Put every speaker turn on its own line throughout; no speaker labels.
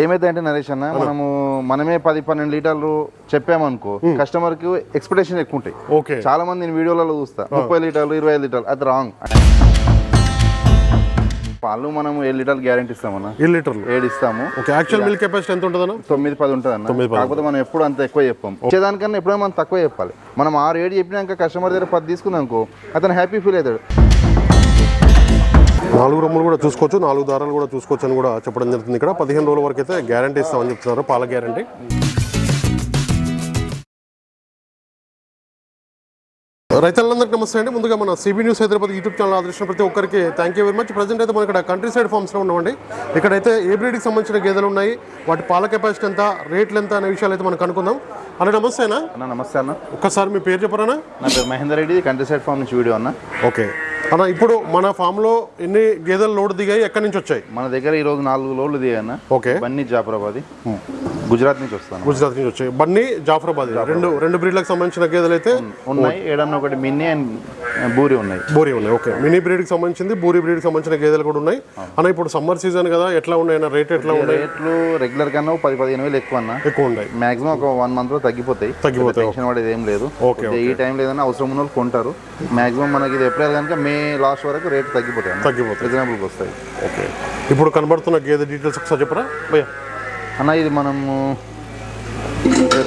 ఏమైతే అంటే నరేష్ అన్న మనము మనమే పది పన్నెండు లీటర్లు చెప్పామనుకో కస్టమర్కి ఎక్స్పెక్టేషన్ ఎక్కువ ఉంటాయి
ఓకే.
చాలా మంది నేను వీడియోలలో చూస్తా. ముప్పై లీటర్లు ఇరవై ఐదు లీటర్లు అది రాంగ్. పాలు మనం ఏడు లీటర్లు గ్యారెంటీ ఇస్తామన్న
ఏడు లీటర్లు?
ఏడు ఇస్తాము.
ఓకే యాక్చువల్ మిల్క్ కెపాసిటీ ఎంత ఉంటుందన్న?
తొమ్మిది పది ఉంటుంది అన్న. కాకపోతే మనం ఎప్పుడు అంత ఎక్కువ చెప్పాం. వచ్చేదానికన్నా ఎప్పుడైనా మనం తక్కువ చెప్పాలి. మనం ఆరు ఏడు చెప్పినాక కస్టమర్ దగ్గర పది తీసుకుందాం అనుకో అతను హ్యాపీ ఫీల్ అవుతాడు.
నాలుగు రొమ్ములు కూడా చూసుకోవచ్చు నాలుగు దారాలు కూడా చూసుకోవచ్చు అని కూడా చెప్పడం జరుగుతుంది ఇక్కడ. పదిహేను రోజుల వరకు అయితే గ్యారంటీ ఇస్తామని చెప్తున్నారు పాల గ్యారంటీ. రైతులందరికీ నమస్తే అండి. ముందుగా మన CB news Hyderabad YouTube channel ఆదర్శించిన ప్రతి ఒక్కరికి thank you very much present అయితే మనం ఇక్కడ కంట్రీ సైడ్ ఫార్మ్స్లో ఉన్నామండి. ఇక్కడైతే ఏ బ్రీడ్కి సంబంధించిన గేదెలు ఉన్నాయి వాటి పాల కెపాసిటీ ఎంత రేట్లు ఎంత అనే విషయాలు అయితే మనం కనుక్కుందాం అన్న నమస్తేనా
అన్న. నమస్తే అన్న.
ఒక్కసారి మీ పేరు చెప్పరానా
నా పేరు Mahender Reddy country side farm నుంచి వీడియో అన్న.
ఓకే. అన్న ఇప్పుడు మన ఫామ్లో ఎన్ని గేదెలు లోడ్ దిగాయి? ఎక్కడి నుంచి వచ్చాయి?
మన దగ్గర ఈ రోజు నాలుగు లోడ్లు దిగాయన్న
ఓకే.
బన్నీ జాఫరాబాద్. గుజరాత్ నుంచి వస్తాను
గుజరాత్ నుంచి వచ్చాయి. బన్నీ జాఫరాబాద్. రెండు రెండు బ్రీడ్లకు సంబంధించిన గేదెలు అయితే
ఉన్నాయి. ఏడన్నా ఒకటి మిన్నీ అండ్ బూరి ఉన్నాయి.
బూరి ఉన్నాయి ఓకే. మినీ బ్రీడ్కి సంబంధించింది బూరి బ్రీడ్కి సంబంధించిన గేదెలు కూడా ఉన్నాయి. అన్న ఇప్పుడు సమ్మర్ సీజన్ కదా ఎట్లా ఉన్నాయి అన్న రేట్ ఎట్లా ఉన్నాయి?
రేట్లు రెగ్యులర్ కన్నా పది పదిహేను వేలు ఎక్కువ అన్న.
ఎక్కువ ఉన్నాయి.
మాక్సిమం ఒక వన్ మంత్లో తగ్గిపోతాయి.
తగ్గిపోతాయి,
టెన్షన్ పడేది ఏం లేదు.
ఓకే,
ఈ టైంలో ఏదైనా అవసరం ఉన్న వాళ్ళు కొంటారు. మాక్సిమం మనకి ఇది ఏప్రిల్ కనుక మే లాస్ట్ వరకు రేట్ తగ్గిపోతాయి
తగ్గిపోతాయి.
రీజనబుల్గా వస్తాయి.
ఓకే. ఇప్పుడు కనబడుతున్న గేదె డీటెయిల్స్ ఒకసారి చెప్పరా? భయ్యా
అన్న ఇది మనము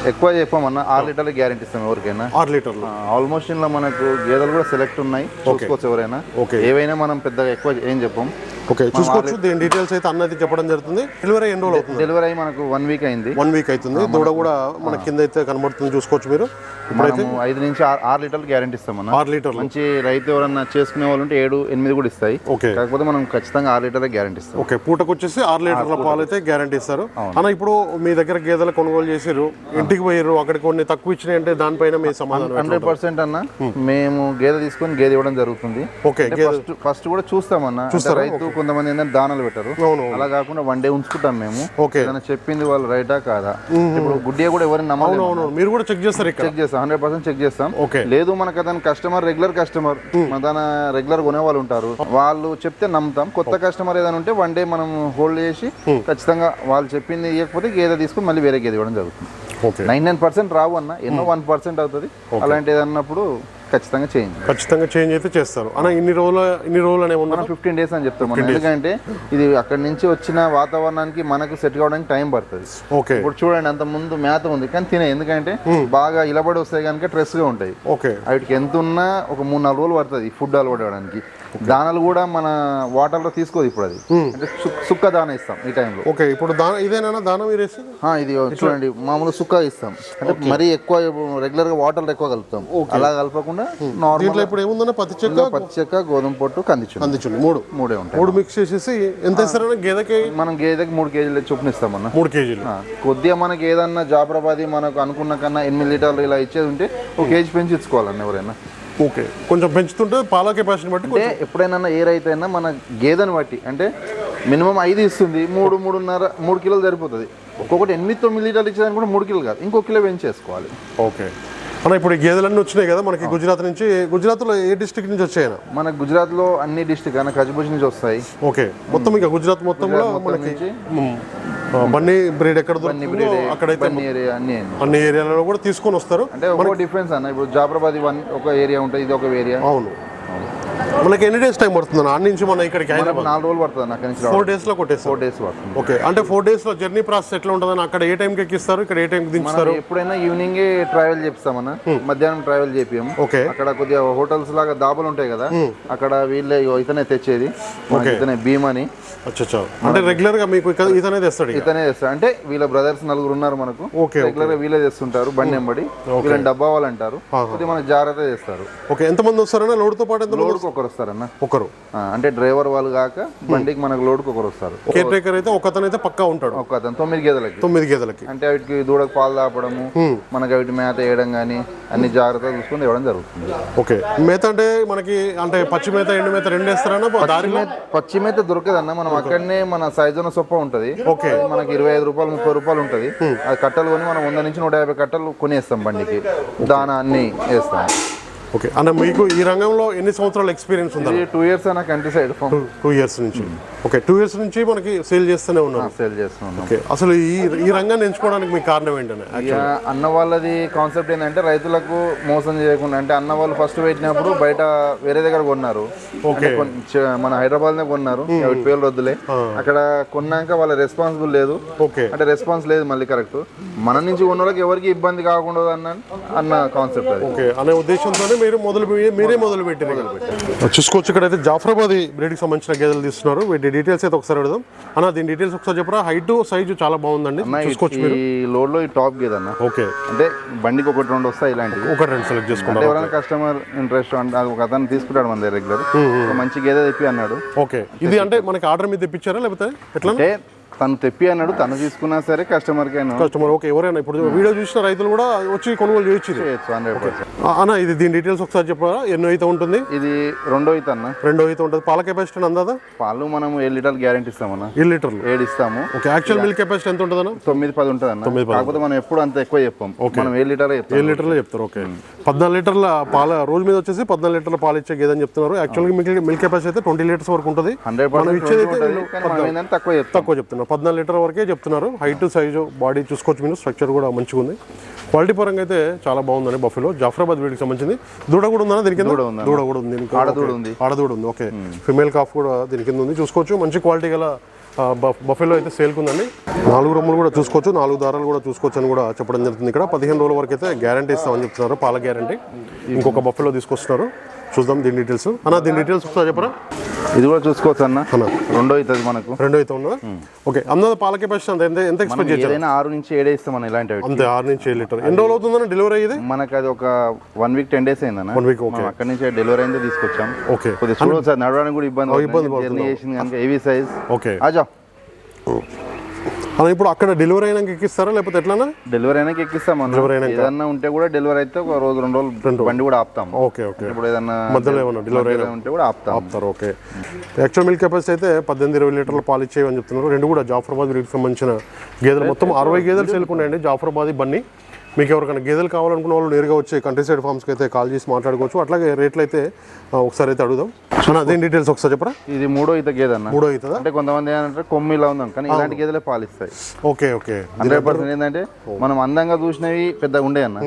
ఎక్కువ చెప్పామన్న ఆరు లీటర్ల గ్యారెంటీ ఇస్తాం ఎవరికైనా.
ఆరు లీటర్లు.
ఆల్మోస్ట్ ఇంట్లో మనకు గేదెలు కూడా సెలెక్ట్ ఉన్నాయి. చూసుకోవచ్చు ఎవరైనా.
ఓకే.
ఏవైనా మనం పెద్దగా ఎక్కువ ఏం చెప్పం.
ఓకే చూసుకోవచ్చు. దీని డీటెయిల్స్ అయితే అన్నది చెప్పడం జరుగుతుంది. డెలివరీ ఎన్ని రోజులు అవుతుంది?
డెలివరీ అయ్యి మనకు వన్ వీక్ అయింది.
వన్ వీక్ అవుతుంది. దూడ కూడా మన కింద అయితే కనబడుతుంది. చూసుకోవచ్చు మీరు. ఇప్పుడైతే
ఐదు నుంచి ఆరు- ఆరు లీటర్లు గ్యారెంటీ ఇస్తామన్న
ఆరు లీటర్లు.
మంచి రైతు ఎవరన్నా చేసుకునే వాళ్ళు ఉంటే ఏడు ఎనిమిది కూడా ఇస్తాయి.
ఓకే
కాకపోతే మనం ఖచ్చితంగా ఆరు లీటర్ల గ్యారెంటీ ఇస్తాం.
ఓకే పూటకు వచ్చేసి ఆరు లీటర్ల పాలు అయితే గ్యారంటీ ఇస్తారు. అన్న ఇప్పుడు మీ దగ్గర గేదెలు కొనుగోలు చేసిర్రు. ఇంటికి పోయిర్రు. అక్కడ కొన్ని తక్కువ ఇచ్చినాయి అంటే దానిపైన మీ సమాధానం?
హండ్రెడ్ పర్సెంట్ అన్న మేము గేదె తీసుకొని గేదె ఇవ్వడం జరుగుతుంది.
ఓకే
ఫస్ట్ ఫస్ట్ కూడా చూస్తామన్న రైతు కొంతమంది ఏంటంటే దానాలు పెట్టారు. అలా కాకుండా వన్ డే ఉంచుకుంటాం మేము.
ఓకే.
చెప్పింది వాళ్ళు రైటా కాదా? ఇప్పుడు గుడ్డిగా కూడా ఎవరిని
అవును మీరు కూడా చెక్ చేస్తారు
చెక్ చేస్తాం. హండ్రెడ్ పర్సెంట్ చెక్ చేస్తాం.
ఓకే.
లేదు మనకు అతను కస్టమర్ రెగ్యులర్ కస్టమర్ మన తన రెగ్యులర్ కొనే వాళ్ళు ఉంటారు. వాళ్ళు చెప్తే నమ్ముతాం. కొత్త కస్టమర్ ఏదైనా ఉంటే వన్ డే మనం హోల్డ్ చేసి ఖచ్చితంగా వాళ్ళు చెప్పింది ఇవ్వకపోతే గేదె తీసుకుని మళ్ళీ వేరే గేదె ఇవ్వడం జరుగుతుంది.
ఓకే.
నైన్ నైన్ పర్సెంట్ రావు అన్న. ఎన్నో వన్ పర్సెంట్ అవుతుంది. అలాంటి ఏదన్నప్పుడు ఖచ్చితంగా చేయండి
ఖచ్చితంగా చేంజ్ అయితే చేస్తారు. అన్న ఇన్ని రోజుల ఇన్ని రోజులు అనే ఉన్నా
ఫిఫ్టీన్ డేస్ అని చెప్తాం మనం ఎందుకంటే ఇది అక్కడి నుంచి వచ్చిన వాతావరణానికి మనకు సెట్ కావడానికి టైం పడుతుంది.
ఓకే.
ఇప్పుడు చూడండి అంత ముందు మేత ఉంది కానీ తినే ఎందుకంటే బాగా ఇలబడి వస్తాయి కనుక స్ట్రెస్గా ఉంటాయి.
ఓకే.
వాటికి ఎంత ఉన్నా ఒక మూడు నాలుగు రోజులు పడుతుంది ఫుడ్ అలవడడానికి దానాలు కూడా మన వాటర్లో తీసుకోదు ఇప్పుడు అది. అంటే సు- సుక్క దాన ఇస్తాం ఈ టైంలో
ఓకే ఇప్పుడు దాన ఇదేనా దానం
ఇది చూడండి మామూలు సుక్క ఇస్తాం. అంటే మరీ ఎక్కువ రెగ్యులర్గా వాటర్ ఎక్కువ కలుపుతాం. అలా కలపకుండా నార్మల్
దీంట్లో ఇప్పుడు ఏముందన్న? పత్తి చెక్క
పచ్చి చెక్క గోధుమ పొట్టు కందిచ్చు
అందించండి మూడు.
మూడే ఉంటాయి.
మూడు మిక్స్ చేసేసి ఎంత ఇస్తారన్న గేదెకి?
మనం గేదెకి మూడు కేజీలు చొప్పున ఇస్తామన్న.
మూడు కేజీలు.
కొద్దిగా మనకి ఏదన్నా జాబ్రాబాది మనకు అనుకున్న కన్నా ఎనిమిది లీటర్లు ఇలా ఇచ్చేది ఉంటే ఒక కేజీ పెంచి ఇచ్చుకోవాలన్న ఎవరైనా.
ఓకే. కొంచెం పెంచుతుంటే పాల కెపాసిటీ బట్టి
అంటే ఎప్పుడైనా ఏ రైతు అయినా మన గేదెని బట్టి అంటే మినిమం ఐదు ఇస్తుంది మూడు మూడున్నర మూడు కిలోలు సరిపోతుంది. ఒక్కొక్కటి ఎనిమిది తొమ్మిది లీటర్లు ఇచ్చేదానికి కూడా మూడు కిలోలు కాదు ఇంకో కిలో పెంచేసుకోవాలి.
ఓకే. అన్న ఇప్పుడు ఈ గేదెలన్నీ వచ్చినాయి కదా మనకి గుజరాత్ నుంచి. గుజరాత్లో ఏ డిస్ట్రిక్ట్ నుంచి వచ్చాయన
మన గుజరాత్లో అన్ని డిస్టిక్ అన్న కజ్బుజ్ నుంచి వస్తాయి.
ఓకే. మొత్తం ఇంకా గుజరాత్ మొత్తంలో
మొత్తం
మనకి బన్నీ బ్రీడ్ ఎక్కడ దొరుకుతుందో అక్కడైతే
అన్ని అన్ని.
ఏరియాలలో కూడా తీసుకొని వస్తారు.
అంటే ఒక్కో డిఫరెన్స్ అన్న ఇప్పుడు జాబ్రాబాద్ వన్ ఒక ఏరియా ఉంటుంది ఇది ఒక ఏరియా.
అవును. మనకి ఎన్ని డేస్ టైం పడుతుంది అన్న? నుంచి మన ఇక్కడికి
నాలుగు రోజులు పడుతుంది అక్కడ నుంచి
ఫోర్ డేస్లో కొట్టేస్తారు.
ఫోర్ డేస్ పడుతుంది.
ఓకే అంటే ఫోర్ డేస్లో జర్నీ ప్రాసెస్ ఎట్లా ఉంటుందని అక్కడ ఏ టైంకి ఎక్కిస్తారు? ఇక్కడ ఏ టైంకి దించుతారు?
ఎప్పుడైనా ఈవినింగ్ ట్రావెల్ చేపిస్తామన్న. మధ్యాహ్నం ట్రావెల్ చేపియం.
ఓకే
అక్కడ కొద్దిగా హోటల్స్ లాగా దాబలు ఉంటాయి కదా అక్కడ వీళ్ళే ఇతనే తెచ్చేది. ఇతనే భీమని.
అంటే రెగ్యులర్గా మీకు ఇతనే తెస్తాడు.
ఇతనే తెస్తాడు. అంటే వీళ్ళ బ్రదర్స్ నలుగురు ఉన్నారు మనకు. రెగ్యులర్గా వీళ్ళే తెస్తుంటారు బండి ఎంబడి వీళ్ళని డబ్బా వాళ్ళు అంటారు. కొద్దిగా మనకి జాగ్రత్త చేస్తారు.
ఓకే ఎంతమంది వస్తారన్నా? లోడ్తో పాటు ఎంత
లోడ్కి ఒకరు. వస్తారన్న
ఒకరు
అంటే డ్రైవర్ వాళ్ళు కాక బండికి మనకు లోడ్కి ఒకరు వస్తారు
కేర్ టేకర్ అయితే ఒకతను అయితే పక్కా ఉంటాడు.
ఒక అతను తొమ్మిది గేదెలకి.
తొమ్మిది గేదెలకి.
అంటే వాటికి దూడకు పాలు తాపడము మనకి వాటి మేత వేయడం కానీ అన్ని జాగ్రత్తగా చూసుకొని ఇవ్వడం జరుగుతుంది.
ఓకే. మేత అంటే మనకి అంటే పచ్చి మేత ఎండు మేత రెండు వేస్తారన్నా దారిలో
పచ్చి మేత దొరకదన్న మనం అక్కడనే మన సైజున సొప్ప ఉంటది.
ఓకే.
మనకి ఇరవై ఐదు రూపాయలు ముప్పై రూపాయలు ఉంటది. అది కట్టలు కొని మనం వంద నుంచి నూట యాభై కట్టలు కొనేస్తాం బండికి. దానా అన్ని వేస్తాం.
ఓకే. అన్న మీకు ఈ రంగంలో ఎన్ని సంవత్సరాల ఎక్స్పీరియన్స్ ఉందా
టూ ఇయర్స్ అన్న country side farm
two years నుంచి. ఓకే టూ ఇయర్స్ నుంచి మనకి సేల్ చేస్తూనే ఉన్నారు.
సేల్ చేస్తున్నాం
ఓకే అసలు ఈ ఈ రంగాన్ని ఎంచుకోవడానికి మీకు కారణం ఏంటనే
అన్న వాళ్ళది కాన్సెప్ట్ ఏంటంటే రైతులకు మోసం చేయకుండా అంటే అన్న వాళ్ళు ఫస్ట్ పెట్టినప్పుడు బయట వేరే దగ్గర కొన్నారు.
ఓకే.
మన హైదరాబాద్లో కొన్నారు పేర్లు వద్దులే అక్కడ కొన్నాక వాళ్ళ రెస్పాన్సిబుల్ లేదు.
ఓకే.
అంటే రెస్పాన్స్ లేదు మళ్ళీ కరెక్ట్ మన నుంచి ఉన్న వాళ్ళకి ఎవరికి ఇబ్బంది కాకుండా అన్న అన్న కాన్సెప్ట్ అది.
ఓకే అనే ఉద్దేశంతోనే మీరు మొదలు మీరే మొదలు పెట్టారు. చూసుకోవచ్చు. ఇక్కడైతే జాఫరాబాద్ బ్రీడ్కి సంబంధించిన గేదెలు తీస్తున్నారు. వీటి డీటెయిల్స్ అయితే ఒకసారి అడుగుదాం. అన్న దీని డీటెయిల్స్ ఒకసారి చెప్పరా? హైట్ సైజు చాలా బాగుందండి. చూసుకోవచ్చు మీరు
ఈ లోడ్లో ఈ టాప్ గేదన్న అన్న.
ఓకే.
అంటే బండికి ఒకటి రెండు వస్తాయి ఇలాంటివి.
ఒక రెండు సెలెక్ట్
అంటే
చేసుకున్నారు
ఎవరైనా కస్టమర్ ఇంట్రెస్ట్ ఒక అతను తీసుకుంటాడు మన దగ్గర రెగ్యులర్ మంచి గేదె తెప్పి అన్నాడు.
ఓకే. ఇది అంటే మనకి ఆర్డర్ మీద తెప్పించారా? లేకపోతే ఎట్లా?
అంటే తను తెప్పి అన్నాడు తను తీసుకున్నా సరే కస్టమర్
కస్టమర్ ఓకే ఎవరైనా ఇప్పుడు వీడియో చూసిన రైతులు కూడా వచ్చి కొనుగోలు చేయొచ్చు అన్న ఇది దీని డీటెయిల్స్ ఒకసారి చెప్పరా? ఎన్నో అయితే ఉంటుంది?
ఇది రెండో అయితే అన్న.
రెండో అయితే ఉంటుంది. పాల కెపాసిటీ అందాదా?
పాలు మనం ఏడు లీటర్లు గ్యారెంటీ ఇస్తామన్న
ఏడు లీటర్లు?
ఏడు ఇస్తాము.
ఓకే యాక్చువల్ మిల్క్ కెపాసిటీ ఎంత ఉంటుంది అన్న
తొమ్మిది పది ఉంటుంది అన్న కాకపోతే మనం ఎప్పుడు అంత ఎక్కువ చెప్పాం. మనం ఏడు లీటర్లే చెప్తాం.
ఏడు లీటర్లు చెప్తారు ఓకే. పద్నాలుగు లీటర్ల పాల రోజు మీద వచ్చేసి పద్నాలుగు లీటర్ల పాలు ఇచ్చే గేదని చెప్తున్నారు. యాక్చువల్గా మిల్క్ మిల్క్ కెపాసిటీ అయితే ట్వంటీ లీటర్స్ వరకు ఉంటుంది.
హండ్రెడ్ పర్సెంట్ తక్కువ చెప్తాం.
తక్కువ చెప్తున్నారు. పద్నాలుగు లీటర్ వరకే చెప్తున్నారు. హైట్ సైజు బాడీ చూసుకోవచ్చు మీరు. స్ట్రక్చర్ కూడా మంచిగా ఉంది. క్వాలిటీ పరంగా అయితే చాలా బాగుందండి బఫెలో జాఫరాబాద్ వీడికి సంబంధించింది. దూడ కూడా ఉందా దీని కింద?
దూడ
కూడా ఉంది దీనికి.
ఆడదూడ. ఉంది.
ఆడదూడ ఉంది. ఓకే. ఫిమేల్ కాఫ్ కూడా దీని కింద ఉంది. చూసుకోవచ్చు. మంచి క్వాలిటీ గల బఫెలో అయితే సేల్కి ఉందండి నాలుగు రొమ్ములు కూడా చూసుకోవచ్చు. నాలుగు దారాలు కూడా చూసుకోవచ్చు అని కూడా చెప్పడం జరుగుతుంది ఇక్కడ. పదిహేను రోజుల వరకు అయితే గ్యారంటీ ఇస్తామని చెప్తున్నారు. పాల గ్యారంటీ ఇంకొక బఫెలో తీసుకొస్తున్నారు. చూద్దాం దీని డీటెయిల్స్ అన్న దీని డీటెయిల్స్ ఒకసారి చెప్పరా?
ఇది కూడా చూసుకోవచ్చు అన్న.
అన్న.
రెండో అవుతుంది మనకు.
రెండో అయితే ఉన్నదా ఓకే అన్నద పాల కెపాసిటీ అంత ఎంత ఎంత ఎక్స్పెక్ట్
ఏదైనా ఆరు నుంచి ఏడే ఇస్తాం అన్న ఇలాంటివి
అంతే ఆరు నుంచి ఏడు లీటర్. ఎన్ని రోజులు అవుతుందన్న డెలివరీ అయ్యేది?
మనకు అది ఒక వన్ వీక్ టెన్ డేస్ అయిందన్న
week, okay.
మనం అక్కడి నుంచి డెలివరీ అయిందే తీసుకొచ్చాం.
ఓకే
కొద్దిగా చూడవచ్చు సార్ నడవడానికి కూడా ఇబ్బంది
ఇబ్బంది
అవుతుంది. చేసింది కనుక హెవీ సైజ్
ఓకే
ఆజా
అలా ఇప్పుడు అక్కడ డెలివరీ అయినాక ఎక్కిస్తారా? లేకపోతే ఎట్లానా
డెలివరీ అయినాక ఎక్కిస్తాం అన్న.
Delivery అయినాక.
ఏదన్నా ఉంటే కూడా డెలివరీ అయితే ఒక రోజు రెండు రోజులు బండి కూడా ఆపుతాం.
Okay okay.
ఇప్పుడు ఏదన్నా
మధ్యలో ఏమన్నా డెలివరీ
మధ్యలో ఉంటే కూడా ఆపుతాం.
ఆపుతారు ఓకే. యాక్చువల్ మిల్క్ కెపాసిటీ అయితే పద్దెనిమిది ఇరవై లీటర్ల పాలు ఇచ్చేవి చెప్తున్నారు. రెండు కూడా జాఫరాబాద్ వీటికి సంబంధించిన గేదెలు. మొత్తం అరవై గేదెలు సేల్కున్నాయండి జాఫరాబాద్ బన్నీ మీకు ఎవరికైనా గేదెలు కావాలనుకున్న వాళ్ళు నేరుగా వచ్చి కంట్రీ సైడ్ ఫార్మ్స్కి అయితే కాల్ చేసి మాట్లాడుకోవచ్చు. అట్లాగే రేట్లు అయితే ఒకసారి అయితే అడుగుదాం. అన్న అదే డీటెయిల్స్ ఒకసారి చెప్పరా?
ఇది మూడో ఈత గేదె అన్న.
మూడో అవుతుందా
అంటే కొంతమంది ఏంటంటే కొమ్మి ఇలా ఉందాం కానీ ఇలాంటి గేదెలే పాలిస్తాయి.
Okay okay.
హండ్రెడ్ పర్సెంట్ ఏంటంటే మనం అందంగా చూసినవి పెద్దగా ఉండే అన్న.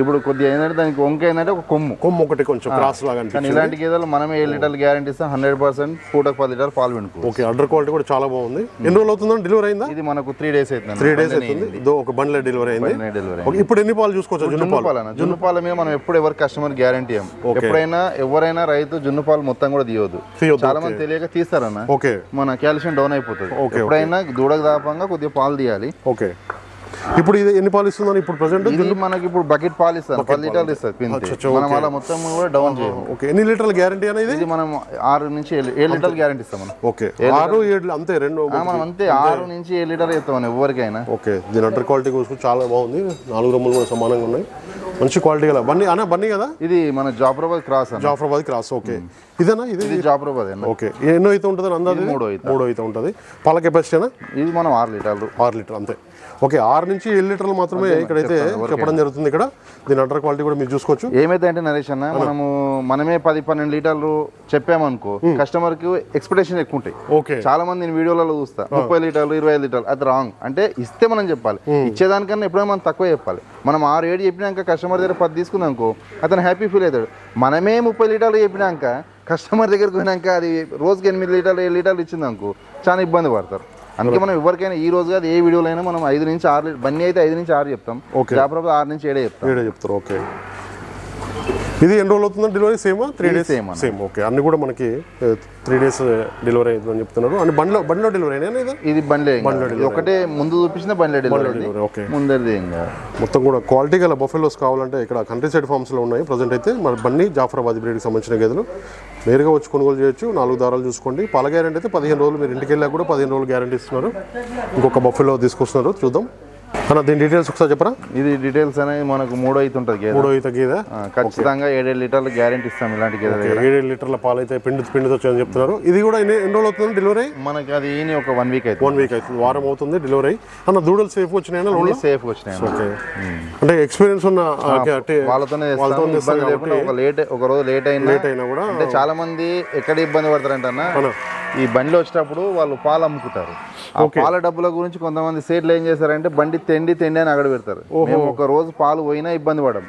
ఇప్పుడు కొద్దిగా ఏంటంటే దానికి వంక ఏంటంటే ఒక కొమ్ము.
కొమ్ము ఒకటి కొంచెం క్రాస్ లాగా
కానీ ఇలాంటి గేదెలు మనమే ఏడు లీటర్లు గ్యారంటీ ఇస్తాం హండ్రెడ్ పర్సెంట్ పూటకు పది లీటర్లు పాలు వినుకో
ఓకే అడ్డర్ క్వాలిటీ కూడా చాలా బాగుంది. ఎన్ని రోజులు అవుతుందని డెలివరీ అయిందా?
ఇది మనకు త్రీ డేస్ అవుతుంది
త్రీ డేస్ అవుతుంది. ఒక బండ్లో డెలివరీ అయింది.
డెలివరీ
ఇప్పుడు ఎన్ని పాలు చూసుకోవచ్చు? జున్ను పాలు.
జున్ను పాల మీద మనం ఎప్పుడు ఎవరు కస్టమర్ గ్యారంటీ ఎప్పుడైనా ఎవరైనా రైతు జున్ను పాలు మొత్తం కూడా తీయొద్దు.
తీయొద్దు,
చాలా మంది తెలియక తీస్తారన్న.
ఓకే.
మన కాల్షియం డౌన్ అయిపోతుంది. ఎప్పుడైనా దూడకు దాపంగా కొద్దిగా పాలు తీయాలి.
ఓకే. ఇప్పుడు ఇది ఎన్ని పాలు ఇస్తుందని ఇప్పుడు ప్రజెంట్
ఇది మనకి ఇప్పుడు బకెట్ పాలు ఇస్తారు పది లీటర్లు ఇస్తారు పిండి మనం అలా మొత్తం కూడా డౌన్
ఓకే. ఎన్ని లీటర్ల గ్యారంటీ అనేది
ఇది? మనం ఆరు నుంచి ఏడు లీటర్లు గ్యారంటీ ఇస్తాం మనం.
ఓకే. ఆరు ఏడు అంతే రెండు
మనం అంతే ఆరు నుంచి ఏడు లీటర్ ఇస్తాం ఎవరికైనా.
ఓకే. దీని అడ్డర్ క్వాలిటీ కోసం చాలా బాగుంది. నాలుగు రొమ్ములు కూడా సమానంగా ఉన్నాయి. మంచి క్వాలిటీ గల. బన్నీ అన్న బన్నీ కదా?
ఇది మన జాఫరాబాద్ క్రాస్ అన్న.
Jafarabad cross okay. ఇదేనా? ఇది
జాఫరాబాద్ అన్న.
ఓకే. ఎన్నో అయితే ఉంటుంది అందాది
మూడో ఈత.
మూడో అయితే ఉంటుంది. పాల కెపాసిటీనా
ఇది మనం ఆరు లీటర్లు.
ఆరు లీటర్ అంతే. ఓకే ఆరు నుంచి ఏడు లీటర్లు మాత్రమే ఇక్కడైతే చెప్పడం జరుగుతుంది ఇక్కడ. దీని అడ్డర్ క్వాలిటీ కూడా మీరు చూసుకోవచ్చు.
ఏమైతే అంటే నరేష్ అన్న మనము మనమే పది పన్నెండు లీటర్లు చెప్పామనుకో కస్టమర్కి ఎక్స్పెక్టేషన్ ఎక్కువ ఉంటాయి
ఓకే.
చాలా మంది నేను వీడియోలలో చూస్తా ముప్పై లీటర్లు ఇరవై లీటర్లు అది రాంగ్. అంటే ఇస్తే మనం చెప్పాలి. ఇచ్చేదానికన్నా ఎప్పుడైనా మనం తక్కువ చెప్పాలి. మనం ఆరు ఏడు చెప్పినాక కస్టమర్ దగ్గర పది తీసుకున్నాక అతను హ్యాపీ ఫీల్ అవుతాడు. మనమే ముప్పై లీటర్లు చెప్పినాక కస్టమర్ దగ్గరికి పోయినాక అది రోజుకి ఎనిమిది లీటర్లు ఏడు లీటర్లు ఇచ్చిందనుకో చాలా ఇబ్బంది పడతారు. అందుకే మనం ఎవరికైనా ఈ రోజు కాదు ఏ వీడియోలో అయినా మనం ఐదు నుంచి ఆరు బన్నీ అయితే ఐదు నుంచి ఆరు చెప్తాం. జాగ్రత్త ఆరు నుంచి ఏడే చెప్తాం.
ఏడే చెప్తారు ఓకే. ఇది ఎన్ని రోజులు అవుతుందా డెలివరీ సేమా త్రీ డేస్
అన్న.
సేమ్ ఓకే అన్ని కూడా మనకి త్రీ డేస్ డెలివరీ అవుతుందని చెప్తున్నారు. అంటే బండిలో బండిలో డెలివరీ అయినా ఇది?
ఇది బండ్లే. ఇది ఒకటే ముందు చూపించిన బండ్లే డెలివరీ
ఓకే
ముందరిది
మొత్తం కూడా క్వాలిటీ గల బఫెలోస్ కావాలంటే ఇక్కడ కంట్రీ సైడ్ ఫార్మ్స్లో ఉన్నాయి. ప్రజెంట్ అయితే మన బన్నీ జాఫరాబాద్ బ్రీడ్కి సంబంధించిన గేదెలు. నేరుగా వచ్చి కొనుగోలు చేయొచ్చు. నాలుగు దారాలు చూసుకోండి. పాల గ్యారెంటీ అయితే పదిహేను రోజులు మీరు ఇంటికి వెళ్ళాక కూడా పదిహేను రోజులు గ్యారెంటీ ఇస్తున్నారు. ఇంకొక బఫెలో తీసుకొస్తున్నారు. చూద్దాం. అన్న దీని డీటెయిల్స్ ఒకసారి చెప్పరా?
ఇది డీటెయిల్స్ అనేది మనకు మూడో అయితే ఉంటుంది గేదె.
మూడో ఈత గీద?
ఖచ్చితంగా ఏడేడు లీటర్లు గ్యారెంటీ ఇస్తాం ఇలాంటి గేదె
ఏడేడు లీటర్ల పాలు అయితే పిండి పిండితో వచ్చాయని చెప్తున్నారు. ఇది కూడా ఎన్ని ఎన్ని రోజులు అవుతుంది డెలివరీ
మనకి అది ఈని ఒక వన్ వీక్ అయితే
వన్ వీక్ అవుతుంది. వారం అవుతుంది డెలివరీ అన్న దూడలు సేఫ్ వచ్చినాయన్న లోన్లో?
సేఫ్ వచ్చినాయి
ఓకే. అంటే ఎక్స్పీరియన్స్ ఉన్న
వాళ్ళతోనే ఇబ్బంది లేకుండా ఒక లేట్ ఒక రోజు లేట్ అయినా
లేట్ అయినా కూడా
అంటే చాలా మంది ఎక్కడ ఇబ్బంది పడతారంటే అన్న ఈ బండిలో వచ్చేటప్పుడు వాళ్ళు పాలు అమ్ముకుంటారు. ఆ పాల డబ్బుల గురించి కొంతమంది సేట్లు ఏం చేస్తారంటే బండి తెండి తెండి అని అక్కడ పెడతారు. మేము ఒక రోజు పాలు పోయినా ఇబ్బంది పడం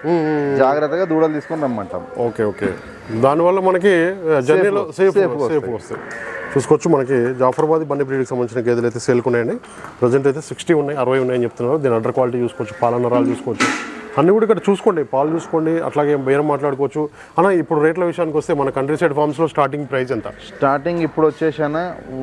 జాగ్రత్తగా దూడలు తీసుకొని రమ్మంటాం
ఓకే ఓకే. దానివల్ల మనకి జర్నీలో సేఫ్ సేఫ్ వస్తాయి చూసుకోవచ్చు మనకి జాఫరాబాద్ బండి బ్రీడ్కి సంబంధించిన గేదెలు అయితే సేల్కి ఉన్నాయండి. ప్రజెంట్ అయితే సిక్స్టీ ఉన్నాయి అరవై ఉన్నాయని చెప్తున్నారు. దీని అడ్డర్ క్వాలిటీ చూసుకోవచ్చు పాల నరాలు చూసుకోవచ్చు. అన్ని కూడా ఇక్కడ చూసుకోండి. పాలు చూసుకోండి అట్లాగే బేరం మాట్లాడుకోవచ్చు. అన్న ఇప్పుడు రేట్ల విషయానికి వస్తే మన కంట్రీ సైడ్ ఫార్మ్స్లో స్టార్టింగ్ ప్రైస్ ఎంత?
స్టార్టింగ్ ఇప్పుడు వచ్చేసి అన్న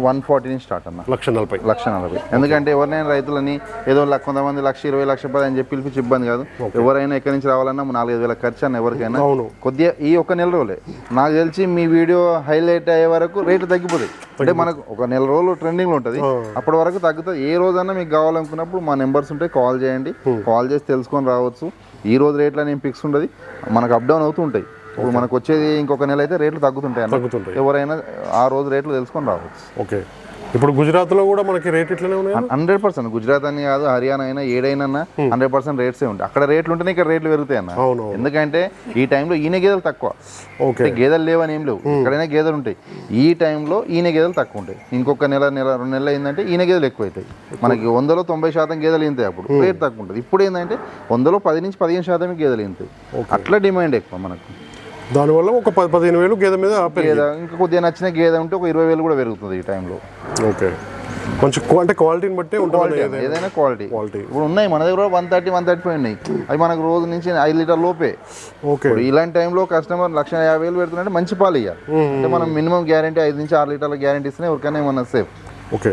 వన్ ఫార్టీ నుంచి స్టార్ట్ అన్న.
లక్ష నలభై.
లక్ష నలభై. ఎందుకంటే ఎవరినైనా రైతులని ఏదో కొంతమంది లక్ష ఇరవై లక్ష పది అని చెప్పి పిలిపించి ఇబ్బంది కాదు. ఎవరైనా ఎక్కడి నుంచి రావాలన్నా నాలుగైదు వేల ఖర్చు అన్న ఎవరికైనా.
అవును.
కొద్దిగా ఈ ఒక నెల రోజులే. నాకు తెలిసి మీ వీడియో హైలైట్ అయ్యే వరకు రేట్లు తగ్గిపోతాయి అంటే మనకు ఒక నెల రోజులు ట్రెండింగ్లో ఉంటుంది. అప్పటి వరకు తగ్గుతుంది. ఏ రోజన్నా మీకు కావాలనుకున్నప్పుడు మా నెంబర్స్ ఉంటాయి కాల్ చేయండి. కాల్ చేసి తెలుసుకొని రావచ్చు. ఈ రోజు రేట్లు నేను ఫిక్స్ ఉండదు. మనకు అప్ డౌన్ అవుతూ ఉంటాయి. ఇప్పుడు మనకు వచ్చేది ఇంకొక నెల అయితే రేట్లు తగ్గుతుంటాయి
తగ్గుతుంటాయి.
ఎవరైనా ఆ రోజు రేట్లు తెలుసుకొని రావచ్చు.
ఓకే ఇప్పుడు గుజరాత్లో కూడా మనకి రేట్ ఇట్లనే ఉన్నాయి?
Hundred percent. గుజరాత్ అని కాదు హర్యానా అయినా ఏడైనా హండ్రెడ్ పర్సెంట్ రేట్సే ఉంటాయి. అక్కడ రేట్లు ఉంటేనే ఇక్కడ రేట్లు పెరుగుతాయి అన్న. ఎందుకంటే ఈ టైంలో ఈయన గేదెలు తక్కువ.
ఓకే.
గేదెలు లేవని ఏం లేవు. ఎక్కడైనా గేదెలు ఉంటాయి. ఈ టైంలో ఈయన గేదెలు తక్కువ ఉంటాయి. ఇంకొక నెల నెల రెండు నెలలు ఏంటంటే ఈయన గేదెలు ఎక్కువ. అవుతాయి మనకి వందలో తొంభై శాతం గేదెలు ఇంతాయి అప్పుడు. రేట్ తక్కువ ఉంటుంది. ఇప్పుడు ఏంటంటే వందలో పది నుంచి పదిహేను శాతం గేదెలు ఇంతాయి అట్లా డిమాండ్ ఎక్కువ మనకు.
దానివల్ల ఒక పది పదిహేను వేలు గేదె మీద
గేదె ఇంకా కొద్దిగా నచ్చిన గేదె ఉంటే ఒక ఇరవై వేలు కూడా పెరుగుతుంది ఈ టైంలో
ఓకే. మంచి క్వా- అంటే క్వాలిటీని బట్టే ఉంటుంది ఏదైనా.
క్వాలిటీ
క్వాలిటీ
ఇప్పుడు ఉన్నాయి మన దగ్గర one thirty one thirty five ఉన్నాయి. అవి మనకు రోజు నుంచి ఐదు లీటర్ లోపే.
ఓకే.
ఇలాంటి టైంలో కస్టమర్ లక్ష యాభై వేలు పెడుతుంటే మంచి పాలు ఇవ్వాలి అంటే మనం మినిమం గ్యారంటీ ఐదు నుంచి ఆరు లీటర్ల గ్యారంటీ ఇస్తేనే ఎవరికైనా ఏమన్నా సేఫ్
ఓకే.